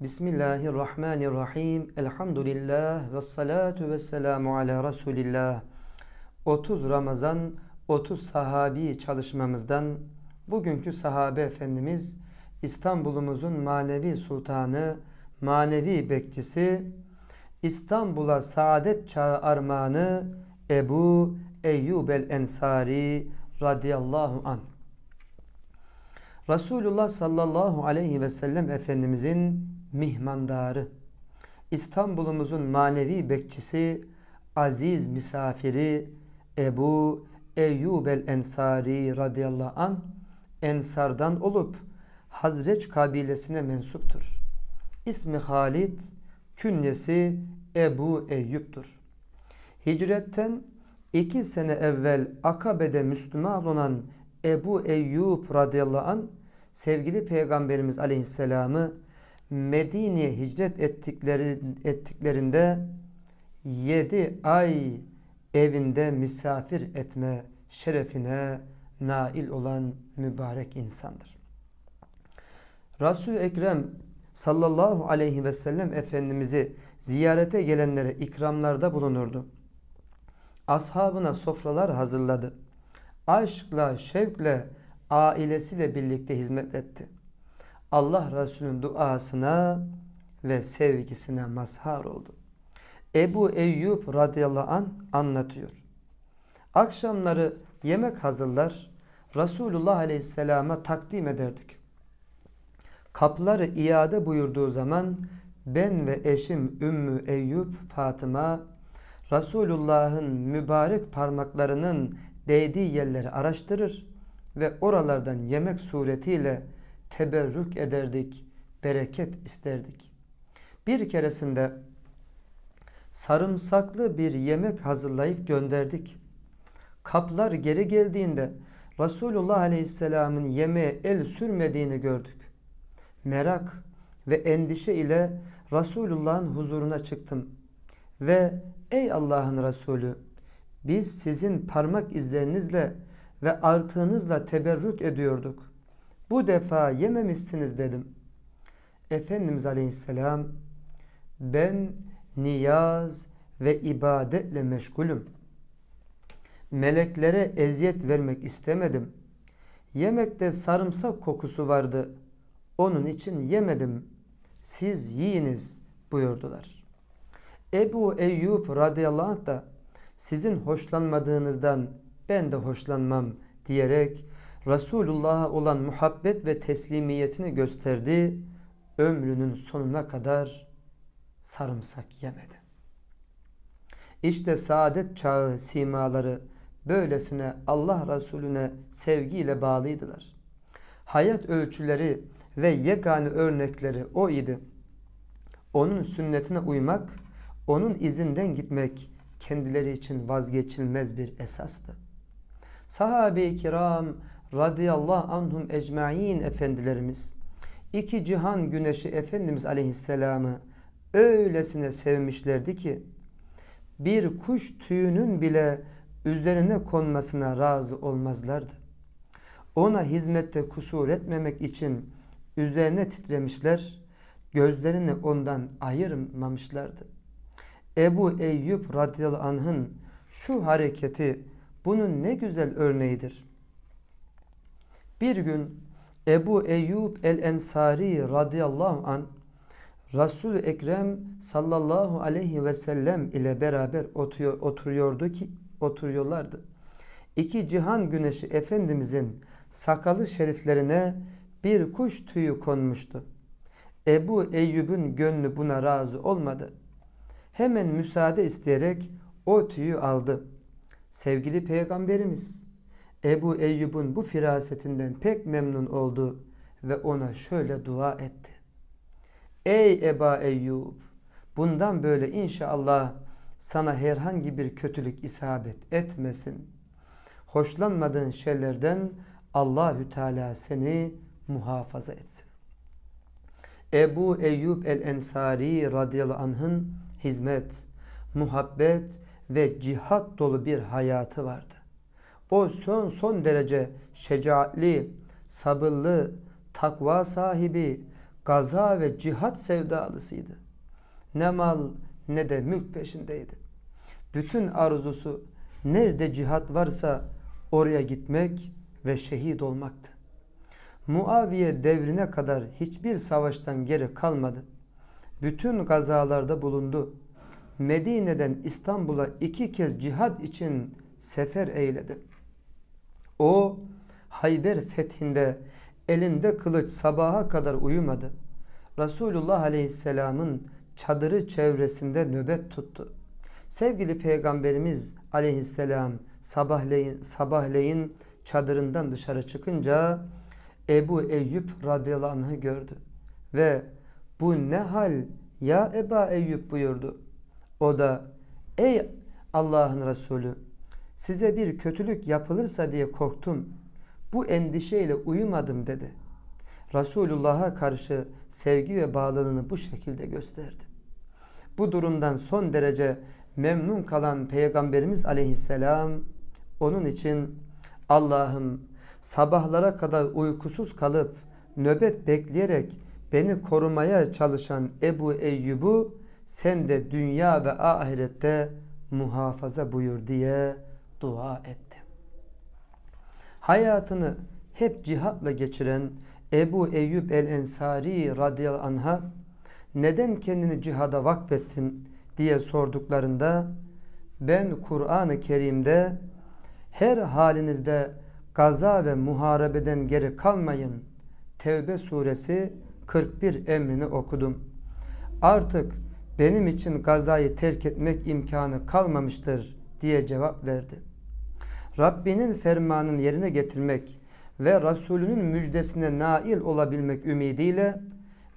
Bismillahirrahmanirrahim. Elhamdülillah ve salatu ve selamu ala Resulillah. 30 Ramazan 30 sahabi çalışmamızdan bugünkü sahabe efendimiz İstanbul'umuzun manevi sultanı, manevi bekçisi, İstanbul'a saadet çağı armağanı Ebu Eyyub el Ensari radıyallahu an. Resulullah sallallahu aleyhi ve sellem Efendimizin mihmandarı, İstanbul'umuzun manevi bekçisi, aziz misafiri Ebu Eyyub el Ensari radıyallahu an Ensardan olup Hazreç kabilesine mensuptur. İsmi Halid, künyesi Ebu Eyyub'dur. Hicretten iki sene evvel Akabe'de Müslüman olan Ebu Eyyub radıyallahu an sevgili Peygamberimiz aleyhisselamı Medine'ye hicret ettikleri, ettiklerinde yedi ay evinde misafir etme şerefine nail olan mübarek insandır. Resul-i Ekrem sallallahu aleyhi ve sellem Efendimiz'i ziyarete gelenlere ikramlarda bulunurdu. Ashabına sofralar hazırladı. Aşkla, şevkle, ailesiyle birlikte hizmet etti. Allah Resulü'nün duasına ve sevgisine mazhar oldu. Ebu Eyyub radıyallahu an anlatıyor. Akşamları yemek hazırlar, Resulullah aleyhisselama takdim ederdik. Kapları iade buyurduğu zaman ben ve eşim Ümmü Eyyub Fatıma Resulullah'ın mübarek parmaklarının değdiği yerleri araştırır ve oralardan yemek suretiyle teberrük ederdik, bereket isterdik. Bir keresinde sarımsaklı bir yemek hazırlayıp gönderdik. Kaplar geri geldiğinde Resulullah Aleyhisselam'ın yemeğe el sürmediğini gördük. Merak ve endişe ile Resulullah'ın huzuruna çıktım ve ey Allah'ın Resulü biz sizin parmak izlerinizle ve artığınızla teberrük ediyorduk. Bu defa yememişsiniz dedim. Efendimiz Aleyhisselam ben niyaz ve ibadetle meşgulüm. Meleklere eziyet vermek istemedim. Yemekte sarımsak kokusu vardı. Onun için yemedim. Siz yiyiniz buyurdular. Ebu Eyyub radıyallahu anh da sizin hoşlanmadığınızdan ben de hoşlanmam diyerek Resulullah'a olan muhabbet ve teslimiyetini gösterdi. Ömrünün sonuna kadar sarımsak yemedi. İşte saadet çağı simaları böylesine Allah Resulüne sevgiyle bağlıydılar. Hayat ölçüleri ve yegane örnekleri o idi. Onun sünnetine uymak, onun izinden gitmek kendileri için vazgeçilmez bir esastı. Sahabe-i kiram radıyallahu anhum ecmain efendilerimiz iki cihan güneşi Efendimiz aleyhisselamı öylesine sevmişlerdi ki bir kuş tüyünün bile üzerine konmasına razı olmazlardı. Ona hizmette kusur etmemek için üzerine titremişler, gözlerini ondan ayırmamışlardı. Ebu Eyyub radıyallahu anh'ın şu hareketi bunun ne güzel örneğidir. Bir gün Ebu Eyyub el-Ensari radıyallahu an resul Ekrem sallallahu aleyhi ve sellem ile beraber oturuyor, oturuyordu ki oturuyorlardı. İki cihan güneşi Efendimizin sakalı şeriflerine bir kuş tüyü konmuştu. Ebu Eyyub'un gönlü buna razı olmadı. Hemen müsaade isteyerek o tüyü aldı. Sevgili peygamberimiz Ebu Eyyub'un bu firasetinden pek memnun oldu ve ona şöyle dua etti. Ey Eba Eyyub bundan böyle inşallah sana herhangi bir kötülük isabet etmesin. Hoşlanmadığın şeylerden Allahü Teala seni muhafaza etsin. Ebu Eyyub el-Ensari radıyallahu anh'ın hizmet, muhabbet ve cihat dolu bir hayatı vardı. O son son derece şecaatli, sabırlı, takva sahibi, gaza ve cihat sevdalısıydı. Ne mal ne de mülk peşindeydi. Bütün arzusu nerede cihat varsa oraya gitmek ve şehit olmaktı. Muaviye devrine kadar hiçbir savaştan geri kalmadı. Bütün gazalarda bulundu. Medine'den İstanbul'a iki kez cihat için sefer eyledi. O Hayber fethinde elinde kılıç sabaha kadar uyumadı. Resulullah Aleyhisselam'ın çadırı çevresinde nöbet tuttu. Sevgili Peygamberimiz Aleyhisselam sabahleyin, sabahleyin çadırından dışarı çıkınca Ebu Eyyub radıyallahu anh'ı gördü. Ve bu ne hal ya Eba Eyyub buyurdu. O da ey Allah'ın Resulü size bir kötülük yapılırsa diye korktum. Bu endişeyle uyumadım dedi. Resulullah'a karşı sevgi ve bağlılığını bu şekilde gösterdi. Bu durumdan son derece memnun kalan Peygamberimiz aleyhisselam onun için Allah'ım sabahlara kadar uykusuz kalıp nöbet bekleyerek beni korumaya çalışan Ebu Eyyub'u sen de dünya ve ahirette muhafaza buyur diye dua etti. Hayatını hep cihatla geçiren Ebu Eyyub el-Ensari radıyallahu anh'a neden kendini cihada vakfettin diye sorduklarında ben Kur'an-ı Kerim'de her halinizde gaza ve muharebeden geri kalmayın. Tevbe suresi 41 emrini okudum. Artık benim için gazayı terk etmek imkanı kalmamıştır diye cevap verdi. Rabbinin fermanını yerine getirmek ve Resulünün müjdesine nail olabilmek ümidiyle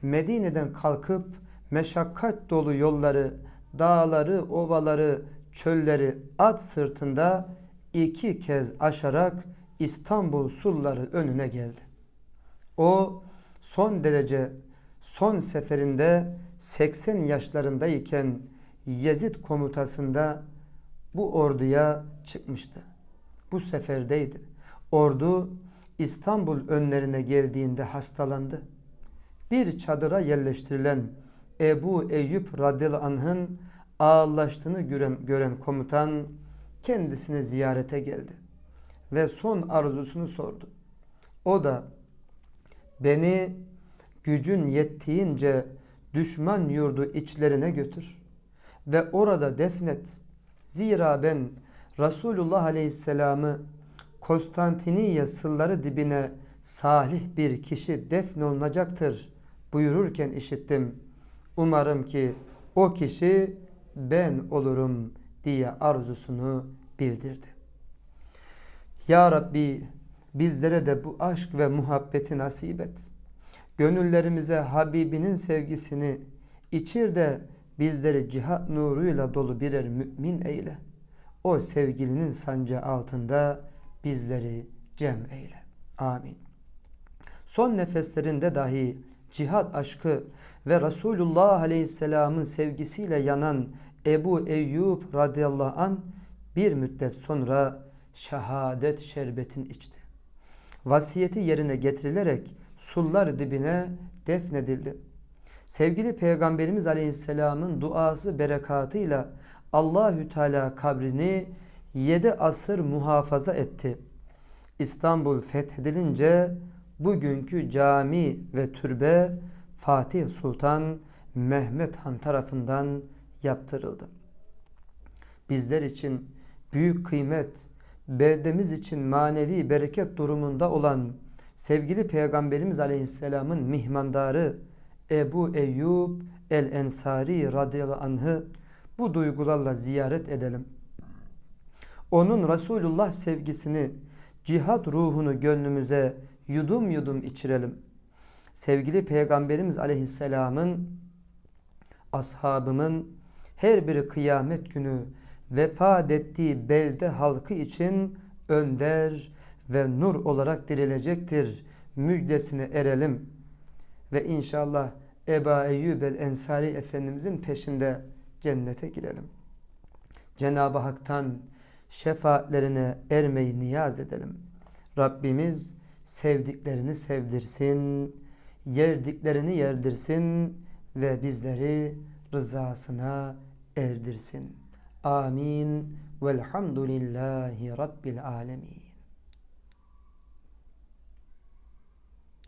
Medine'den kalkıp meşakkat dolu yolları, dağları, ovaları, çölleri at sırtında iki kez aşarak İstanbul sulları önüne geldi. O son derece son seferinde 80 yaşlarındayken Yezid komutasında bu orduya çıkmıştı. Bu seferdeydi. Ordu İstanbul önlerine geldiğinde hastalandı. Bir çadıra yerleştirilen Ebu Eyyub radıyallahu anh'ın ağırlaştığını gören, gören komutan kendisini ziyarete geldi ve son arzusunu sordu. O da beni gücün yettiğince düşman yurdu içlerine götür ve orada defnet. Zira ben Resulullah Aleyhisselam'ı Konstantiniye sılları dibine salih bir kişi defnolunacaktır buyururken işittim. Umarım ki o kişi ben olurum diye arzusunu bildirdi. Ya Rabbi bizlere de bu aşk ve muhabbeti nasip et. Gönüllerimize Habibinin sevgisini içir de bizleri cihat nuruyla dolu birer mümin eyle. O sevgilinin sancağı altında bizleri cem eyle. Amin. Son nefeslerinde dahi cihat aşkı ve Resulullah Aleyhisselam'ın sevgisiyle yanan Ebu Eyyub radıyallahu an bir müddet sonra şehadet şerbetin içti. Vasiyeti yerine getirilerek sullar dibine defnedildi. Sevgili Peygamberimiz Aleyhisselam'ın duası berekatıyla Allahü Teala kabrini yedi asır muhafaza etti. İstanbul fethedilince bugünkü cami ve türbe Fatih Sultan Mehmet Han tarafından yaptırıldı. Bizler için büyük kıymet, beldemiz için manevi bereket durumunda olan sevgili Peygamberimiz Aleyhisselam'ın mihmandarı Ebu Eyyub el-Ensari radıyallahu anh'ı bu duygularla ziyaret edelim. Onun Resulullah sevgisini, cihat ruhunu gönlümüze yudum yudum içirelim. Sevgili Peygamberimiz Aleyhisselam'ın, ashabımın her biri kıyamet günü vefat ettiği belde halkı için önder ve nur olarak dirilecektir. Müjdesine erelim. Ve inşallah Eba Eyyub el Ensari Efendimizin peşinde cennete girelim. Cenab-ı Hak'tan şefaatlerine ermeyi niyaz edelim. Rabbimiz sevdiklerini sevdirsin, yerdiklerini yerdirsin ve bizleri rızasına erdirsin. Amin. Velhamdülillahi Rabbil alemin.